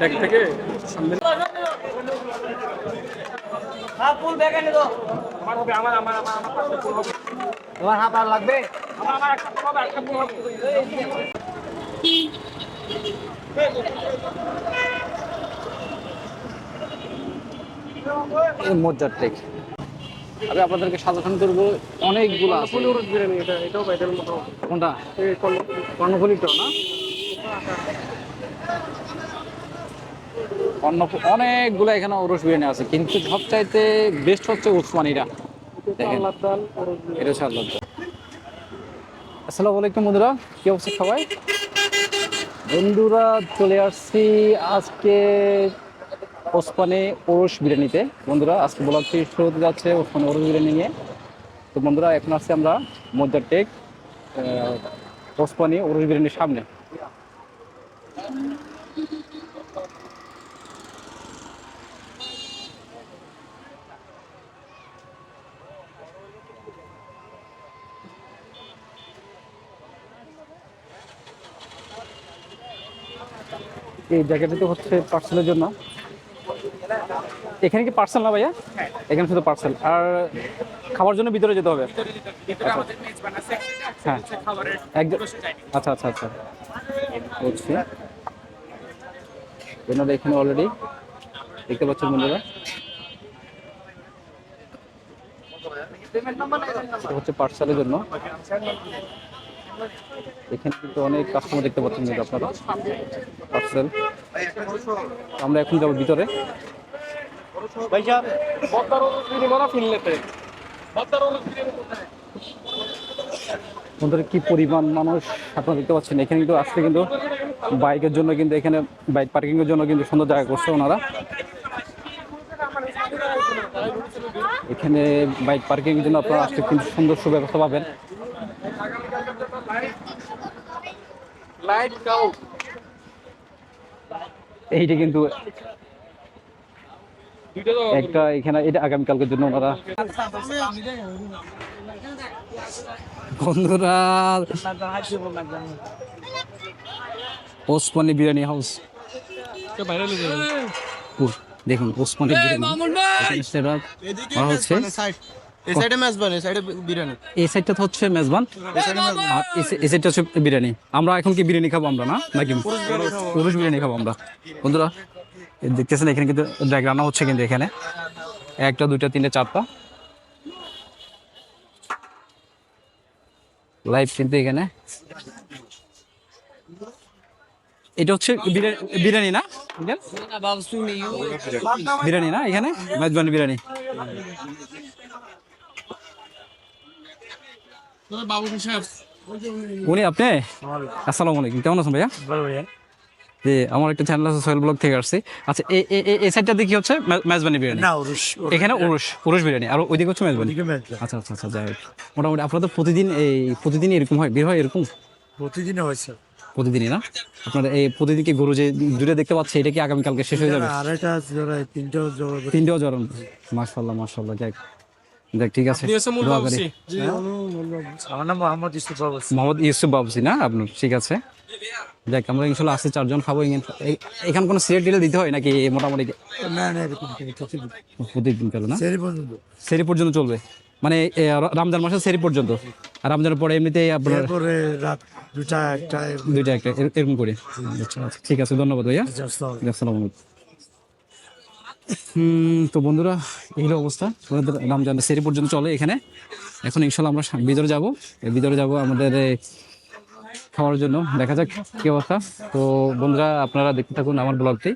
Bag থেকে সামনে। তোমার হাত আর লাগবে? মজার টেক। আমি আপনাদেরকে সাজেশন করব অনেকগুলো কোনটা? কর্ণফুলিটা না? অন্য অনেকগুলো এখানে ওরস বিরিয়ানি আছে, কিন্তু সবচাইতে বেস্ট হচ্ছে উসমানিরা। দেখেন। এটা আল্লাহ আসসালামু আলাইকুম বন্ধুরা, কি অবস্থা সবাই? বন্ধুরা, চলে আসছি আজকে ওসমানে ওরস বিরিয়ানিতে। বন্ধুরা, আজকে ব্লগটি শুরুতে যাচ্ছে ওসমানে ওরস বিরিয়ানি নিয়ে। তো বন্ধুরা, এখন আসছি আমরা মজ্জার টেক ওসমানে ওরস বিরিয়ানির সামনে। এই জায়গাটিতে হচ্ছে পার্সেলের জন্য। এখানে কি পার্সেল না ভাইয়া? এখানে শুধু পার্সেল আর খাবার জন্য ভিতরে যেতে হবে। হ্যাঁ। একদম। আচ্ছা আচ্ছা আচ্ছা। বুঝছি। ওনারা এখানে অলরেডি দেখতে পাচ্ছেন বন্ধুরা। হচ্ছে পার্সেলের জন্য। এখানে কিন্তু অনেক কাস্টমার দেখতে পাচ্ছেন কিন্তু আপনারা। পার্সেল আমরা এখন যাব ভিতরে। বন্ধুরা কি পরিমাণ মানুষ আপনারা দেখতে পাচ্ছেন? এখানে কিন্তু আজকে কিন্তু বাইকের জন্য কিন্তু এখানে বাইক পার্কিং এর জন্য কিন্তু সুন্দর জায়গা করছে ওনারা। এখানে বাইক পার্কিং এর জন্য আপনারা আসলে কিন্তু সুন্দর সুব্যবস্থা পাবেন। এইটা কিন্তু একটা এখানে এটা আগামীকালকের জন্য ওনারা। বন্ধুরা ওসমানি বিরিয়ানি হাউস। দেখুন ওসমানি বিরিয়ানি। হচ্ছে। এই সাইডে মেজবান এই সাইডে বিরিয়ানি। এই সাইডটা তো হচ্ছে মেজবান। আর এই সাইডটা হচ্ছে বিরিয়ানি। আমরা এখন কি বিরিয়ানি খাব আমরা না? নাকি পুরুষ বিরিয়ানি খাব আমরা। বন্ধুরা দেখতেছেন এখানে কিন্তু ড্রাগ রান্না হচ্ছে কিন্তু এখানে। একটা দুইটা তিনটা চারটা। লাইভ কিন্তু এখানে। এটা হচ্ছে বিরিয়ানি বিরিয়ানি না? বিরিয়ানি না এখানে? মেজবানি বিরিয়ানি বাবু সাহেব উনি আপনি? আসসালামু আলাইকুম। কেমন আছেন ভাইয়া? যে আমার একটা চ্যানেল আছে সোহেল ব্লগ থেকে আসছে। আচ্ছা এই এই- এই- এই সাইডটা হচ্ছে মেজবানি বিরিয়ানি। না ওরস এখানে উরুষ উরুষ বিরিয়ানি। আর ওইদিকে হচ্ছে মেজবানি। আচ্ছা আচ্ছা আচ্ছা যাই মোটামুটি আপনাদের প্রতিদিন এই প্রতিদিন এরকম হয়? বের হয় এরকম? প্রতিদিনে হয়েছে প্রতিদিনই না? আপনারা এই প্রতিদিন কি গরু যে দূরে দেখতে পাচ্ছে এটা কি আগামীকালকে শেষ হয়ে যাবে? আড়াইটা তিনটেও তিনটেও জ্বরণ মাশাল্লাহ মাশাল্লাহ যাক দেখ ঠিক আছে। আমার নাম মোহাম্মদ ইউসুফ বাবুসি। না? আপনার ঠিক আছে। দেখ আমরা ইনশাল্লাহ আসছে চারজন খাব এখানে- কোনো সিরিয়াল টিরিয়াল দিতে হয় নাকি মোটামুটি? না না এরকম কোনো না। প্রতিদিন। চলে না? সেরি পর্যন্ত। চলবে। মানে রমজান মাসে সেরি পর্যন্ত। আর রমজানের পরে এমনিতেই আপনার দুটা একটা দুইটা একটা এরকম করে। আচ্ছা, আচ্ছা, ঠিক আছে ধন্যবাদ ভাইয়া। আসসালাম আসসালামু আলাইকুম। হুম তো বন্ধুরা এই হলো অবস্থা। আমাদের রমজান সেরি পর্যন্ত চলে এখানে। এখন ইনশাল্লাহ আমরা ভিতরে যাব। ভিতরে যাব আমাদের খাওয়ার জন্য। দেখা যাক কি অবস্থা। তো বন্ধুরা আপনারা দেখতে থাকুন আমার ব্লগটি।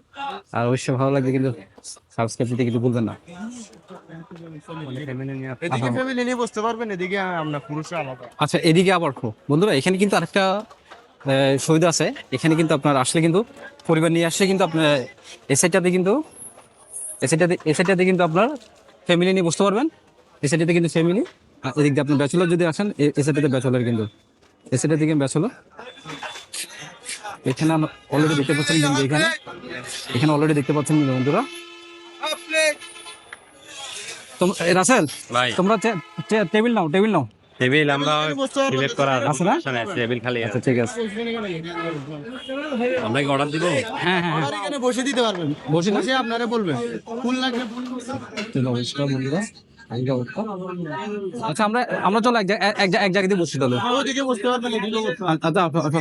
আর অবশ্যই ভালো লাগবে কিন্তু সাবস্ক্রাইব দিতে কিন্তু ভুলবেন না। এদিকে ফ্যামিলি নিয়ে বসতে পারবেন এদিকে আমরা পুরুষরা আলাদা। আচ্ছা এদিকে আবার বন্ধুরা এখানে কিন্তু আরেকটা সুবিধা আছে। এখানে কিন্তু আপনার আসলে কিন্তু পরিবার নিয়ে আসলে কিন্তু আপনার এই সাইডটাতে কিন্তু এই সাইডটাতে কিন্তু আপনার ফ্যামিলি নিয়ে বসতে পারবেন। এই সাইডটাতে কিন্তু ফ্যামিলি আর এদিক দিয়ে আপনার ব্যাচেলর যদি আসেন এ- এই সাইডটাতে ব্যাচেলর কিন্তু। সাইডের দিকে ব্যাচেলর এখানে অলরেডি দেখতে পাচ্ছেন কিন্তু এখানে। এখানে অলরেডি দেখতে পাচ্ছেন কিন্তু বন্ধুরা। রাসেল তোমরা টেবিল নাও টেবিল নাও। টেবিল আমরা সিলেক্ট করার আছে না? টেবিল খালি আচ্ছা আছে। ঠিক আছে। আমরা কি অর্ডার দিব? হ্যাঁ হ্যাঁ আর এখানে বসে দিতে পারবেন। বসে আপনারা বলবেন। ফুল লাগবে? ফুল নমস্কার বন্ধুরা। আচ্ছা আমরা আমরা চলো এক বসছি তাহলে। পারবেন আচ্ছা আচ্ছা, আচ্ছা।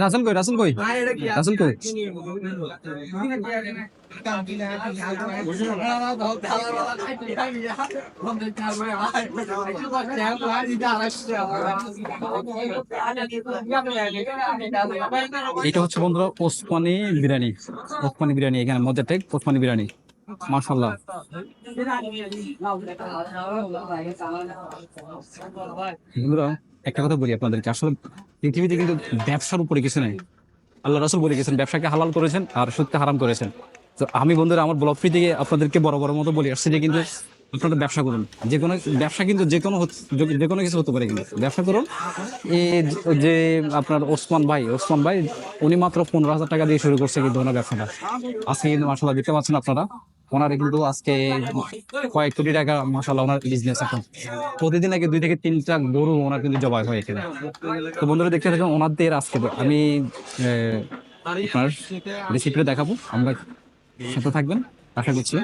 রাসেল কই রাসেল কই? রাসেল কই? এটা হচ্ছে বন্ধুরা ওসমানি বিরিয়ানি ওসমানি বিরিয়ানি, এখানে মজার টেক ওসমানি বিরিয়ানি মাশাল্লাহ বন্ধুরা, একটা কথা বলি আপনাদেরকে, আসলে পৃথিবীতে কিন্তু ব্যবসার উপরে কিছু নেই। আল্লাহ রাসুল বলে গেছেন, ব্যবসাকে হালাল করেছেন আর সত্যি হারাম করেছেন। আমি বন্ধুরা, আমার ব্লগ ফ্রি থেকে আপনাদেরকে বড় বড় মতো বলি আসছে যে কিন্তু আপনারা ব্যবসা করুন। যে কোনো, ব্যবসা কিন্তু যে কোনো যে- কোনো কিছু হতে পারে কিন্তু। ব্যবসা করুন। এই যে- আপনার ওসমান ভাই ওসমান ভাই, উনি মাত্র পনেরো হাজার টাকা দিয়ে শুরু করছে কিন্তু ওনার ব্যবসাটা। আজকে কিন্তু মাসাল্লাহ দেখতে পাচ্ছেন আপনারা, ওনার কিন্তু আজকে কয়েক কোটি টাকা মাসাল্লাহ ওনার বিজনেস এখন। প্রতিদিন আগে দুই থেকে তিনটা গরু ওনার কিন্তু জবাই হয় এখানে। তো বন্ধুরা, দেখতে থাকুন ওনাদের আজকে। আমি আপনার রেসিপিটা দেখাবো। আমরা সাথে থাকবেন, আশা করছি।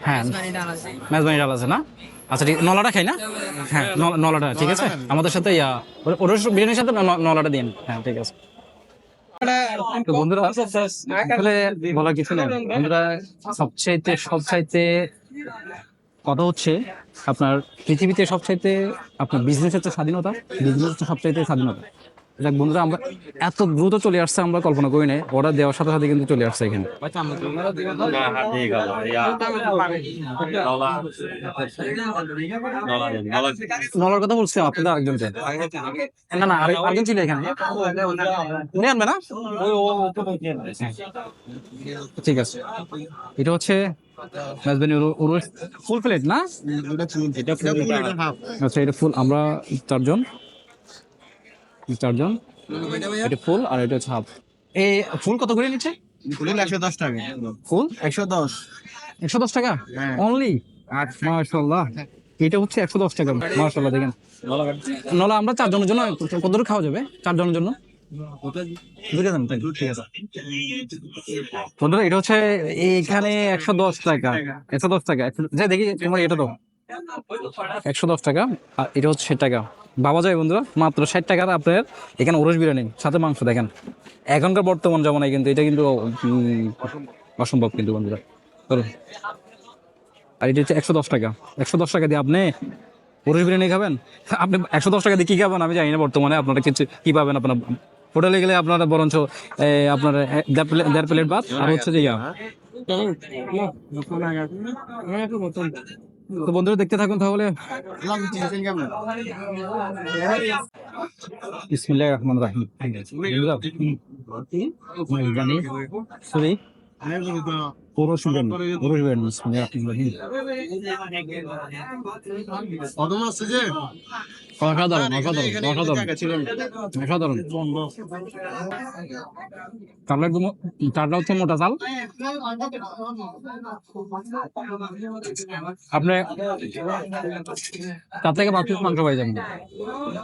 হ্যাঁ মেজবানি ডাল আছে না? আচ্ছা ঠিক, নলাটা খাই না? হ্যাঁ ন- নলাটা, ঠিক আছে? আমাদের সাথে বিরিয়ানির সাথে ন- নলাটা দিন হ্যাঁ ঠিক আছে। বন্ধুরা, আসলে বলার কিছু নেই। বন্ধুরা, সবচাইতে সবচাইতে কথা হচ্ছে আপনার পৃথিবীতে সবচাইতে আপনার বিজনেসের তো স্বাধীনতা বিজনেস হচ্ছে সবচাইতে স্বাধীনতা যাক বন্ধুরা আমরা এত দ্রুত চলে আসছে আমরা কল্পনা করি নাই অর্ডার দেওয়ার সাথে সাথে কিন্তু চলে আসছে এখানে হ্যাঁ হ্যাঁ ইয়া। নলার কথা বলছিলাম আপনাদের আরেকজনকে না না আরেকজন ছিল এখানে উনি আনবে না ঠিক আছে এটা হচ্ছে মেজবানি ফুল প্লেট না? এটা ফুল আচ্ছা এটা ফুল আমরা চারজন? চারজন? এটা ফুল আর এটা হচ্ছে হাফ এই ফুল কত করে নিচ্ছে? ফুল একশো দশ টাকা। ফুল একশো দশ। একশো দশ টাকা? হ্যাঁ। অনলি মাশাল্লাহ এটা হচ্ছে একশো দশ টাকা। মাশাল্লাহ দেখেন। নলা আমরা চারজনের জন্য কত দূর খাওয়া যাবে? চারজনের জন্য? বন্ধুরা, এটা হচ্ছে একশো দশ টাকা। একশো দশ টাকা। একশো- যে দেখি তোমার এটা তো একশো দশ টাকা। আর এটা হচ্ছে টাকা। যায় বন্ধুরা, মাত্র ষাট টাকার আপনার এখানে ওরস বিরিয়ানি, সাথে মাংস, দেখেন। এখনকার বর্তমান জমানায় কিন্তু এটা কিন্তু অসম্ভব কিন্তু বন্ধুরা। আর এটা হচ্ছে একশো দশ টাকা। একশো দশ টাকা দিয়ে আপনি ওরস বিরিয়ানি খাবেন? আপনি একশো দশ টাকা দিয়ে কি খাবেন? আমি জানি না বর্তমানে। আপনারা কিছু কি পাবেন আপনার? হোটেলে গেলে আপনারা বরঞ্চ আপনারা আপনার দেড় প্লেট দেড় প্লেট ভাত আর হচ্ছে যে তো বন্ধুরা দেখতে থাকুন তাহলে। বিসমিল্লাহ রহমান রাহিম। সরি অসাধারণ অসাধারণ অসাধারণ অসাধারণ একদম চালটা হচ্ছে মোটা চাল। আপনি তার থেকে পাঁচ পিস মাংস পাই যাবেন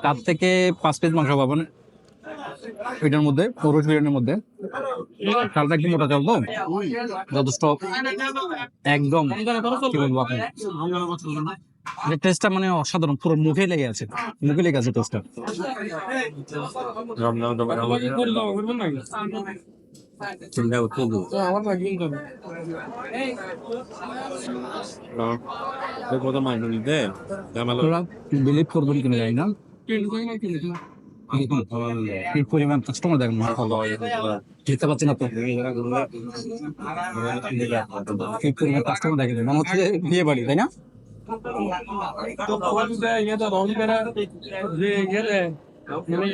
তার থেকে পাঁচ পিস মাংস পাবেন। এটার মধ্যে পুরুষ বিরিয়ানির মধ্যে। চালটা একটু মোটা চাল তো যথেষ্ট। একদম। কি বলব আপনি টেস্টটা মানে অসাধারণ পুরো মুখে লেগে আছে। মুখে লেগে আছে টেস্টটা হবে। হ্যাঁ। বিলিভ করবেন কিনা জানি না। এই পরিমাণ কাস্টমার দেখেন যেতে পারছেন আপনি এই পরিমাণ কাস্টমার দেখেন মনে হচ্ছে বিয়ে বাড়ি তাই না? আমি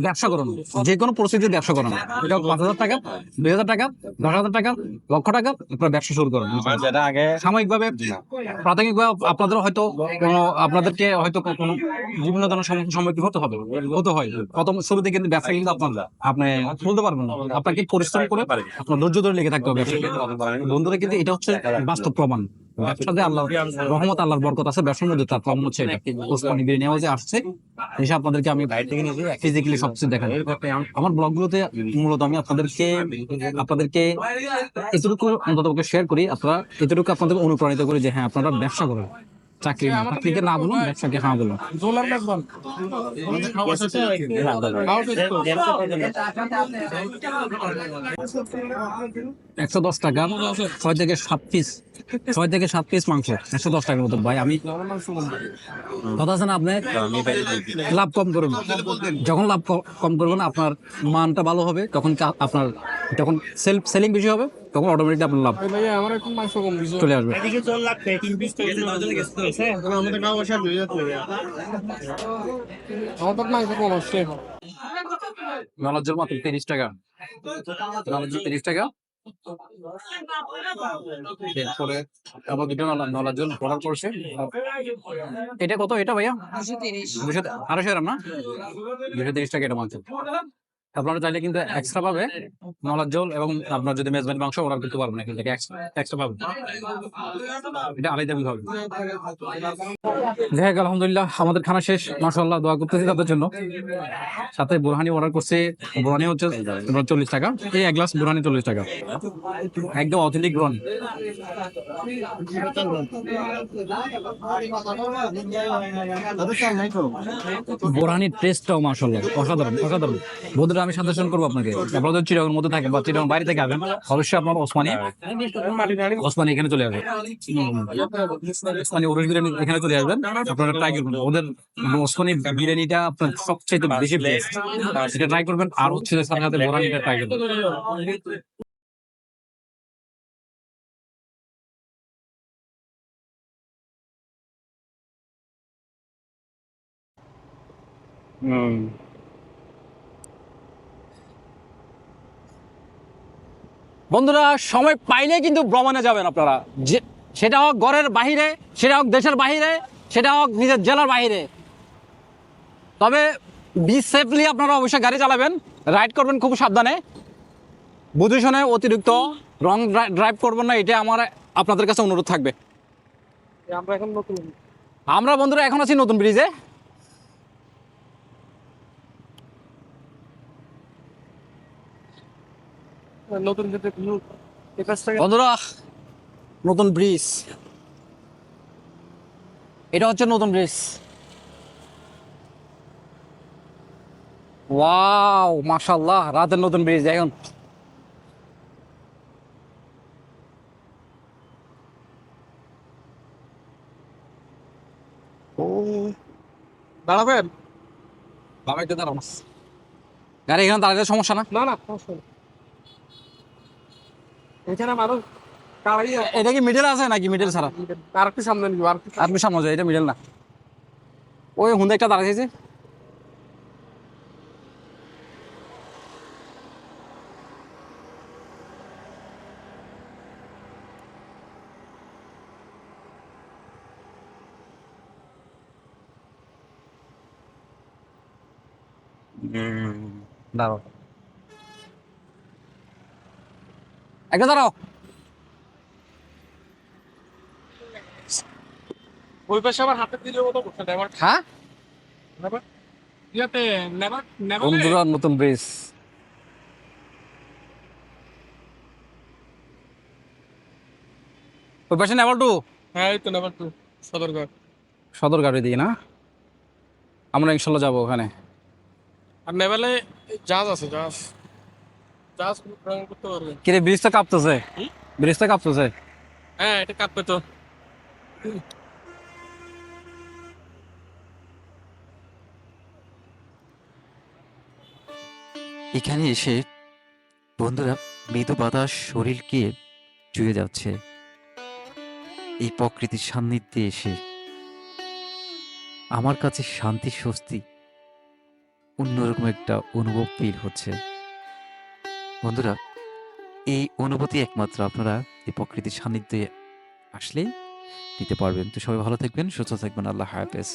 ব্যবসা করুন যে কোনো পরিস্থিতিতে ব্যবসা করুন এটা পাঁচ হাজার টাকা দুই হাজার টাকা দশ হাজার টাকা লক্ষ টাকা আপনারা ব্যবসা শুরু করুন আগে সাময়িকভাবে প্রাথমিকভাবে আপনাদের হয়তো আপনাদেরকে হয়তো কোনো বিভিন্ন ধরনের সম্মুখীন হতে হবে হতে হয় প্রথম শুরুতে কিন্তু ব্যবসা কিন্তু আপনার আপনি বলতে পারবেন না আপনাকে পরিশ্রম করে আপনার ধৈর্য ধরে লেগে থাকতে হবে। বন্ধুরা কিন্তু এটা হচ্ছে বাস্তব প্রমাণ। ব্যবসাতে আল্লাহ রহমত আল্লাহর বরকত আছে ব্যবসার মধ্যে তার প্রমাণ হচ্ছে এটা। ওসমানী বিরিয়ানি হাউসে আসছে এসে আপনাদেরকে আমি ফিজিক্যালি সবকিছু দেখাই আমার ব্লগগুলোতে মূলত আমি আপনাদেরকে আপনাদেরকে এতটুকু অন্তত শেয়ার করি। আপনারা এতটুকু আপনাদের অনুপ্রাণিত করি যে হ্যাঁ আপনারা ব্যবসা করুন। চাকরি না চাকরিকে না বলুন ব্যবসাকে হ্যাঁ। বলুন একশো দশ টাকা। ছয় থেকে সাত পিস ছয় থেকে সাত পিস মাংস। একশো দশ টাকার মতো। ভাই আমি কথা আছে না আপনি লাভ কম করুন। যখন লাভ কম করবেন আপনার মানটা ভালো হবে। তখন আপনার যখন সেল সেলিং বেশি হবে তখন অটোমেটিক আপনার লাভ। ভাইয়া আমার এখন মাংস কম দিছো। চলে আসবে। জল মাত্র তিরিশ টাকা। তিরিশ টাকা। এরপরে আবার দুটো নলা নলার জল অর্ডার করছে এটা কত? এটা ভাইয়া? দুশো আড়াইশো গ্রাম না? দুশো তিরিশ টাকা এটা মাংস। আপনারা চাইলে কিন্তু এক্সট্রা পাবে নলার জল এবং আপনার যদি মেজবানি মাংস অর্ডার করতে পারবেন এখান থেকে এক্সট্রা পাবেন এটা আলাদা হবে। যাই হোক আলহামদুলিল্লাহ আমাদের খানা শেষ। মাসাল্লাহ দোয়া করতেছি তাদের জন্য। সাথে বোরহানি অর্ডার করছে। বোরহানি হচ্ছে চল্লিশ টাকা। এই এক গ্লাস বোরহানি চল্লিশ টাকা। একদম অথেন্টিক বোরহানি। বোরহানির টেস্টটাও মাসাল্লাহ অসাধারণ অসাধারণ। বন্ধুরা আমি সাজেশন করব আপনাকে। আপনারা যদি চিরাগের মধ্যে থাকেন বা চিরাগের বাইরে থেকে আসবেন। অবশ্যই আপনার ওসমানি ওসমানি এখানে চলে আসবে ওসমানি ওরেশ বিরিয়ানি এখানে চলে আসবেন। আপনারা ট্রাই করবেন। ওদের ওসমানি বিরিয়ানিটা আপনার সবচেয়ে বেশি বেস্ট সেটা ট্রাই করবেন। আর হচ্ছে সাথে সাথে বোরহানিটা ট্রাই করবেন। বন্ধুরা সময় পাইলে কিন্তু ভ্রমণে যাবেন আপনারা। যে সেটা হোক ঘরের বাহিরে সেটা হোক দেশের বাহিরে সেটা হোক নিজের জেলার বাহিরে। তবে বি সেফলি আপনারা অবশ্যই গাড়ি চালাবেন রাইড করবেন খুব সাবধানে। বুঝে শুনে অতিরিক্ত রং ড্রাইভ করবেন না এটা আমার আপনাদের কাছে অনুরোধ থাকবে। আমরা এখন নতুন। আমরা বন্ধুরা এখন আছি নতুন ব্রিজে নতুন যেতে ভিউ বন্ধুরা নতুন ব্রিজ। এটা হচ্ছে নতুন ব্রিজ। ওয়াও মাশাল্লাহ রাতের নতুন ব্রিজ এখন দাঁড়াবেন? বাবা একটু দাঁড়াও গাড়ি এখানে দাঁড়ালে সমস্যা না? না না সমস্যা নেই। কারাই এটা কি মিডল আছে নাকি মিডল ছাড়া? আর একটু সামনে নিব আর আর কি সামনে যায় এটা মিডল না। ওই হুন্দা একটা দাঁড়াইছে দাঁড়াও। একটা দাঁড়াও। ওই পাশে আমার হাতে দিলে মতো করছে হ্যাঁ? নেভার ইয়াতে নেভার নেভার বন্ধুরা নতুন ব্রিজ ওই পাশে নেভার টু? হ্যাঁ এই তো নেভার টু সদরঘাট সদর গাড়ি দিয়ে না? আমরা ইনশাল্লাহ যাব ওখানে। আর নেভালে জাহাজ আছে জাহাজ। করতে পারবে কিরে ব্রিজটা কাঁপতেছে? কাঁপতেছে? হ্যাঁ এটা কাঁপবে তো। এখানে এসে বন্ধুরা মৃদু বাতাস শরীরকে চুয়ে যাচ্ছে। এই প্রকৃতির সান্নিধ্যে এসে আমার কাছে শান্তি স্বস্তি অন্যরকম একটা অনুভব ফিল হচ্ছে। বন্ধুরা, এই অনুভূতি একমাত্র আপনারা এই প্রকৃতির সান্নিধ্যে আসলেই নিতে পারবেন। তো সবাই ভালো থাকবেন, সুস্থ থাকবেন, আল্লাহ হাফেজ।